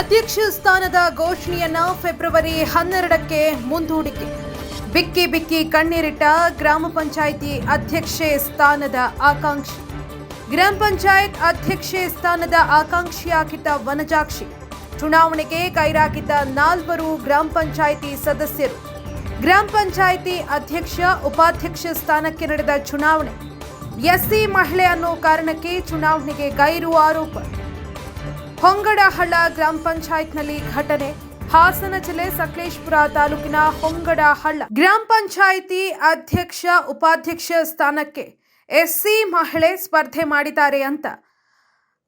ಅಧ್ಯಕ್ಷ ಸ್ಥಾನದ ಘೋಷಣೆಯನ್ನ ಫೆಬ್ರವರಿ ಹನ್ನೆರಡಕ್ಕೆ ಮುಂದೂಡಿಕೆ. ಬಿಕ್ಕಿ ಬಿಕ್ಕಿ ಕಣ್ಣೀರಿಟ್ಟ ಗ್ರಾಮ ಪಂಚಾಯಿತಿ ಅಧ್ಯಕ್ಷೆ ಸ್ಥಾನದ ಆಕಾಂಕ್ಷಿ. ಗ್ರಾಮ ಪಂಚಾಯತ್ ಅಧ್ಯಕ್ಷೆ ಸ್ಥಾನದ ಆಕಾಂಕ್ಷಿಯಾಗಿದ್ದ ವನಜಾಕ್ಷಿ. ಚುನಾವಣೆಗೆ ಕೈರಾಗಿದ್ದ ನಾಲ್ವರು ಗ್ರಾಮ ಪಂಚಾಯಿತಿ ಸದಸ್ಯರು. ಗ್ರಾಮ ಪಂಚಾಯಿತಿ ಅಧ್ಯಕ್ಷ, ಉಪಾಧ್ಯಕ್ಷ ಸ್ಥಾನಕ್ಕೆ ನಡೆದ ಚುನಾವಣೆ. ಎಸ್ಸಿ ಮಹಿಳೆ ಅನ್ನೋ ಕಾರಣಕ್ಕೆ ಚುನಾವಣೆಗೆ ಗೈರು ಆರೋಪ. ಹೊಂಗಡಹಳ್ಳ ಗ್ರಾಮ ಪಂಚಾಯತ್ನಲ್ಲಿ ಘಟನೆ. ಹಾಸನ ಜಿಲ್ಲೆ ಸಕಲೇಶ್ಪುರ ತಾಲೂಕಿನ ಹೊಂಗಡಹಳ್ಳ ಗ್ರಾಮ ಪಂಚಾಯಿತಿ ಅಧ್ಯಕ್ಷ ಉಪಾಧ್ಯಕ್ಷ ಸ್ಥಾನಕ್ಕೆ ಎಸ್ಸಿ ಮಹಿಳೆ ಸ್ಪರ್ಧೆ ಮಾಡಿದ್ದಾರೆ ಅಂತ.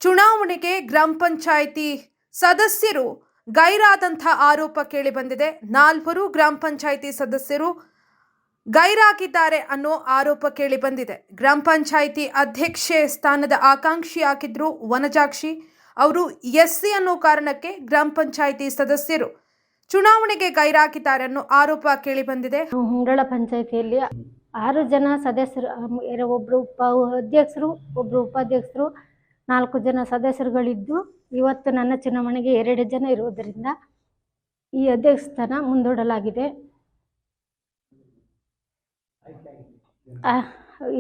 ಚುನಾವಣೆಗೆ ಗ್ರಾಮ ಪಂಚಾಯಿತಿ ಸದಸ್ಯರು ಗೈರಾದಂಥ ಆರೋಪ ಕೇಳಿಬಂದಿದೆ. ನಾಲ್ವರು ಗ್ರಾಮ ಪಂಚಾಯಿತಿ ಸದಸ್ಯರು ಗೈರಾಗಿದ್ದಾರೆ ಅನ್ನೋ ಆರೋಪ ಕೇಳಿಬಂದಿದೆ. ಗ್ರಾಮ ಪಂಚಾಯಿತಿ ಅಧ್ಯಕ್ಷೆ ಸ್ಥಾನದ ಆಕಾಂಕ್ಷಿಯಾಗಿದ್ರು ವನಜಾಕ್ಷಿ. ಅವರು ಎಸ್ ಸಿ ಅನ್ನೋ ಕಾರಣಕ್ಕೆ ಗ್ರಾಮ ಪಂಚಾಯಿತಿ ಸದಸ್ಯರು ಚುನಾವಣೆಗೆ ಗೈರಾಕಿದ್ದಾರೆ ಅನ್ನೋ ಆರೋಪ ಕೇಳಿ ಬಂದಿದೆ. ಹೊಂಗಳ ಪಂಚಾಯಿತಿಯಲ್ಲಿ ಆರು ಜನ ಸದಸ್ಯರು ಒಬ್ಬರು ಒಬ್ರು ಉಪ ಅಧ್ಯಕ್ಷರು ಒಬ್ಬರು ಉಪಾಧ್ಯಕ್ಷರು, ನಾಲ್ಕು ಜನ ಸದಸ್ಯರುಗಳಿದ್ದು, ಇವತ್ತು ನನ್ನ ಚುನಾವಣೆಗೆ ಎರಡು ಜನ ಇರುವುದರಿಂದ ಈ ಅಧ್ಯಕ್ಷ ಸ್ಥಾನ ಮುಂದೂಡಲಾಗಿದೆ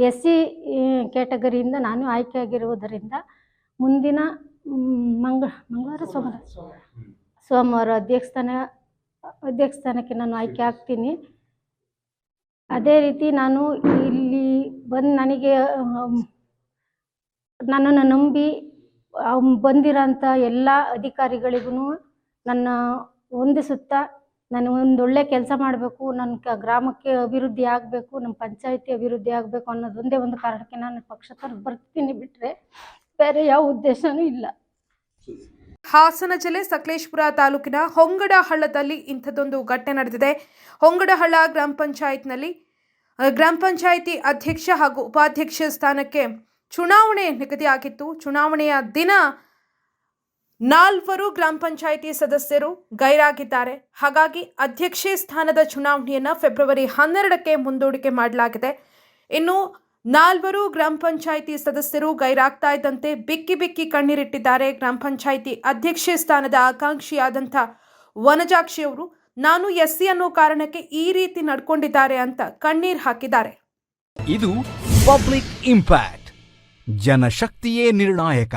ಎಸ್ ಸಿ ಕ್ಯಾಟಗರಿಯಿಂದ ನಾನು ಆಯ್ಕೆಯಾಗಿರುವುದರಿಂದ ಮುಂದಿನ ಮಂಗ ಮಂಗಳವಾರ ಸೋಮವಾರ. ಸೋಮವಾರ ಅಧ್ಯಕ್ಷಸ್ಥಾನ ಅಧ್ಯಕ್ಷಸ್ಥಾನಕ್ಕೆ ನಾನು ಆಯ್ಕೆ ಆಗ್ತೀನಿ. ಅದೇ ರೀತಿ ನಾನು ಇಲ್ಲಿ ಬಂದು ನನಗೆ ನನ್ನನ್ನು ನಂಬಿ ಬಂದಿರೋಂಥ ಎಲ್ಲ ಅಧಿಕಾರಿಗಳಿಗೂ ನನ್ನ ಹೊಂದಿಸುತ್ತಾ ನಾನು ಒಂದು ಒಳ್ಳೆ ಕೆಲಸ ಮಾಡಬೇಕು ನನ್ನ ಕ ಗ್ರಾಮಕ್ಕೆ ಅಭಿವೃದ್ಧಿ ಆಗಬೇಕು ನಮ್ಮ ಪಂಚಾಯಿತಿ ಅಭಿವೃದ್ಧಿ ಆಗಬೇಕು ಅನ್ನೋದೊಂದೇ ಒಂದು ಕಾರಣಕ್ಕೆ ನಾನು ಪಕ್ಷ ಬರ್ತೀನಿ ಬಿಟ್ಟರೆ ಬೇರೆ ಯಾವ ಉದ್ದೇಶನೂ ಇಲ್ಲ. ಹಾಸನ ಜಿಲ್ಲೆ ಸಕಲೇಶ್ಪುರ ತಾಲೂಕಿನ ಹೊಂಗಡಹಳ್ಳದಲ್ಲಿ ಇಂಥದ್ದೊಂದು ಘಟನೆ ನಡೆದಿದೆ. ಹೊಂಗಡಹಳ್ಳ ಗ್ರಾಮ ಪಂಚಾಯತ್ನಲ್ಲಿ ಗ್ರಾಮ ಪಂಚಾಯಿತಿ ಅಧ್ಯಕ್ಷ ಹಾಗೂ ಉಪಾಧ್ಯಕ್ಷ ಸ್ಥಾನಕ್ಕೆ ಚುನಾವಣೆ ನಿಗದಿಯಾಗಿತ್ತು. ಚುನಾವಣೆಯ ದಿನ ನಾಲ್ವರು ಗ್ರಾಮ ಪಂಚಾಯಿತಿ ಸದಸ್ಯರು ಗೈರಾಗಿದ್ದಾರೆ. ಹಾಗಾಗಿ ಅಧ್ಯಕ್ಷೆ ಸ್ಥಾನದ ಚುನಾವಣೆಯನ್ನು ಫೆಬ್ರವರಿ ಹನ್ನೆರಡಕ್ಕೆ ಮುಂದೂಡಿಕೆ ಮಾಡಲಾಗಿದೆ. ಇನ್ನು ನಾಲ್ವರು ಗ್ರಾಮ ಪಂಚಾಯಿತಿ ಸದಸ್ಯರು ಗೈರಾಗ್ತಾ ಇದ್ದಂತೆ ಬಿಕ್ಕಿ ಬಿಕ್ಕಿ ಕಣ್ಣೀರಿಟ್ಟಿದ್ದಾರೆ ಗ್ರಾಮ ಪಂಚಾಯಿತಿ ಅಧ್ಯಕ್ಷೆ ಸ್ಥಾನದ ಆಕಾಂಕ್ಷಿಯಾದಂಥ ವನಜಾಕ್ಷಿ ಅವರು, ನಾನು ಎಸ್ಸಿ ಅನ್ನೋ ಕಾರಣಕ್ಕೆ ಈ ರೀತಿ ನಡ್ಕೊಂಡಿದ್ದಾರೆ ಅಂತ ಕಣ್ಣೀರು ಹಾಕಿದ್ದಾರೆ. ಇದು ಪಬ್ಲಿಕ್ ಇಂಪ್ಯಾಕ್ಟ್, ಜನಶಕ್ತಿಯೇ ನಿರ್ಣಾಯಕ.